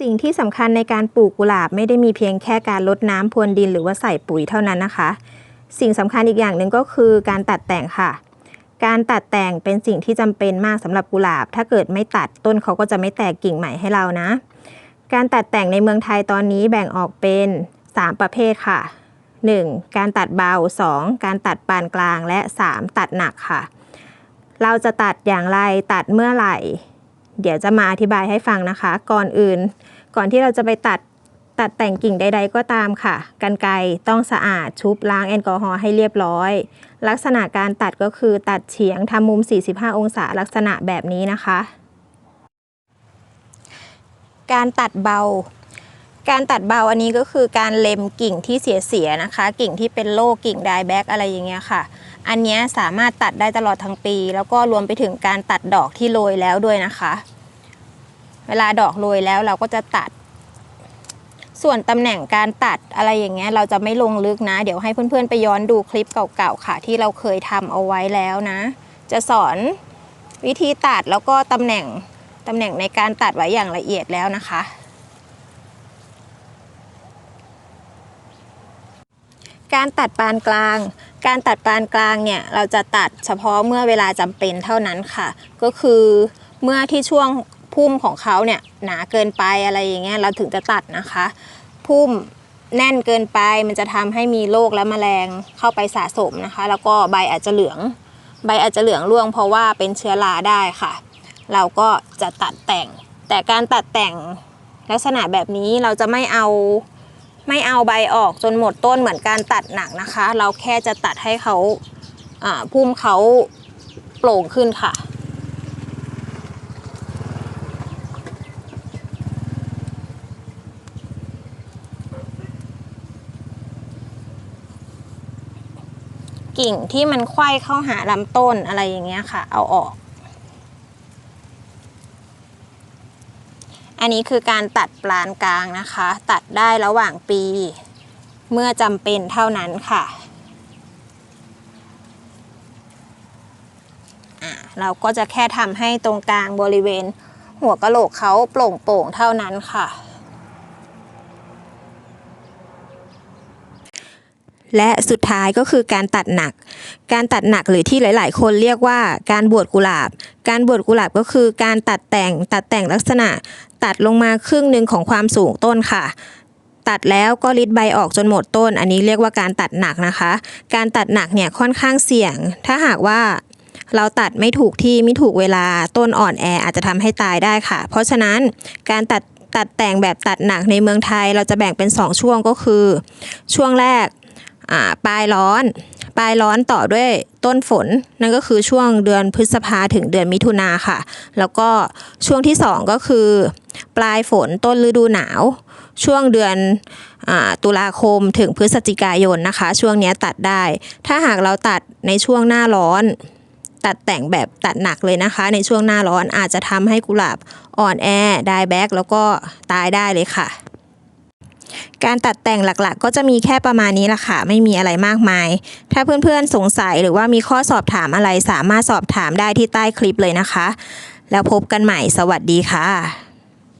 สิ่งที่สำคัญในการปลูกกุหลาบไม่ได้มีเพียงแค่การลดน้ำพรวนดินหรือว่าใส่ปุ๋ยเท่านั้นนะคะ สิ่งสำคัญอีกอย่างหนึ่งก็คือการตัดแต่งค่ะ การตัดแต่งเป็นสิ่งที่จำเป็นมากสำหรับกุหลาบ ถ้าเกิดไม่ตัดต้นเขาก็จะไม่แตกกิ่งใหม่ให้เรานะ การตัดแต่งในเมืองไทยตอนนี้แบ่งออกเป็น 3 ประเภทค่ะ 1. การตัดเบา 2. การตัดปานกลางและ 3. ตัดหนักค่ะ เราจะตัดอย่างไรตัดเมื่อไหร่ เดี๋ยวจะมาอธิบายให้ฟังนะคะ ก่อนอื่น ก่อนที่เราจะไปตัดตัดแต่งกิ่งใด ๆ ก็ตามค่ะกันไกต้องสะอาดชุบล้างแอลกอฮอล์ให้เรียบร้อย ลักษณะการตัดก็คือตัดเฉียงทำมุม 45 องศาลักษณะแบบนี้นะคะ การตัดเบา การตัดเบาอันนี้ก็คือการเล็มกิ่งที่เสียๆนะคะ กิ่งที่เป็นโรคกิ่งไดแบ็กอะไรอย่างเงี้ยค่ะ อันนี้สามารถตัดได้ตลอดทั้งปี แล้วก็รวมไปถึงการตัดดอกที่โรยแล้วด้วยนะคะ เวลาดอกโรยแล้วเราก็จะตัด ส่วนตำแหน่งการตัดอะไรอย่างเงี้ยเราจะไม่ลงลึกนะ เดี๋ยวให้เพื่อนๆไปย้อนดูคลิปเก่าๆค่ะ ที่เราเคยทำเอาไว้แล้วนะ จะสอนวิธีตัดแล้วก็ตำแหน่งตำแหน่งในการตัดไว้อย่างละเอียดแล้วนะคะการตัดปานกลาง การตัดปานกลางเนี่ยเราจะตัดเฉพาะเมื่อเวลาจำเป็นเท่านั้นค่ะ ก็คือเมื่อที่ช่วงพุ่มของเขาเนี่ยหนาเกินไปอะไรอย่างเงี้ยเราถึงจะตัดนะคะ พุ่มแน่นเกินไปมันจะทำให้มีโรคและแมลงเข้าไปสะสมนะคะ แล้วก็ใบอาจจะเหลือง ใบอาจจะเหลืองร่วงเพราะว่าเป็นเชื้อราได้ค่ะ เราก็จะตัดแต่ง แต่การตัดแต่งลักษณะแบบนี้เราจะไม่เอา ไม่เอาใบออกจนหมดต้นเหมือนการตัดหนักนะคะ เราแค่จะตัดให้เขาพุ่มเขาโปร่งขึ้นค่ะ กิ่งที่มันไขว้เข้าหาลำต้นอะไรอย่างเงี้ยค่ะ เอาออก อันนี้คือการตัดปลานกลางนะคะ ตัดได้ระหว่างปี เมื่อจำเป็นเท่านั้นค่ะะเราก็จะแค่ทำให้ตรงกลางบริเวณ หัวกะโหลกเขาโปร่งๆเท่านั้นค่ะ และสุดท้ายก็คือการตัดหนัก การตัดหนักหรือที่หลาย ๆ คนเรียกว่าการบวชกุหลาบ การบวชกุหลาบก็คือการตัดแต่งตัดแต่งลักษณะ ตัดลงมาครึ่งหนึ่งของความสูงต้นค่ะ ตัดแล้วก็ริดใบออกจนหมดต้น อันนี้เรียกว่าการตัดหนักนะคะ การตัดหนักเนี่ยค่อนข้างเสี่ยง ถ้าหากว่าเราตัดไม่ถูกที่ไม่ถูกเวลาต้นอ่อนแออาจจะทำให้ตายได้ค่ะ เพราะฉะนั้นการตัดตัดแต่งแบบตัดหนักในเมืองไทยเราจะแบ่งเป็น 2 ช่วงก็คือ ช่วงแรกปลายร้อน ปลายร้อนต่อด้วยต้นฝน นั่นก็คือช่วงเดือนพฤษภาถึงเดือนมิถุนาค่ะ แล้วก็ช่วงที่ 2 ก็คือ ปลายฝนต้นฤดูหนาว ช่วงเดือนอตุลาคมถึงพฤศจิกายนนะคะ ช่วงนี้ตัดได้ ถ้าหากเราตัดในช่วงหน้าร้อนตัดแต่งแบบตัดหนักเลยนะคะ ในช่วงหน้าร้อนอาจจะทำให้กุหลาบอ่อนแอได้แบ็กแล้วก็ตายได้เลยค่ะ การตัดแต่งหลักๆ ก็จะมีแค่ประมาณนี้ละค่ะ ไม่มีอะไรมากมาย ถ้าเพื่อนๆสงสัยหรือว่ามีข้อสอบถามอะไรสามารถสอบถามได้ที่ใต้คลิปเลยนะคะ แล้วพบกันใหม่สวัสดีค่ะ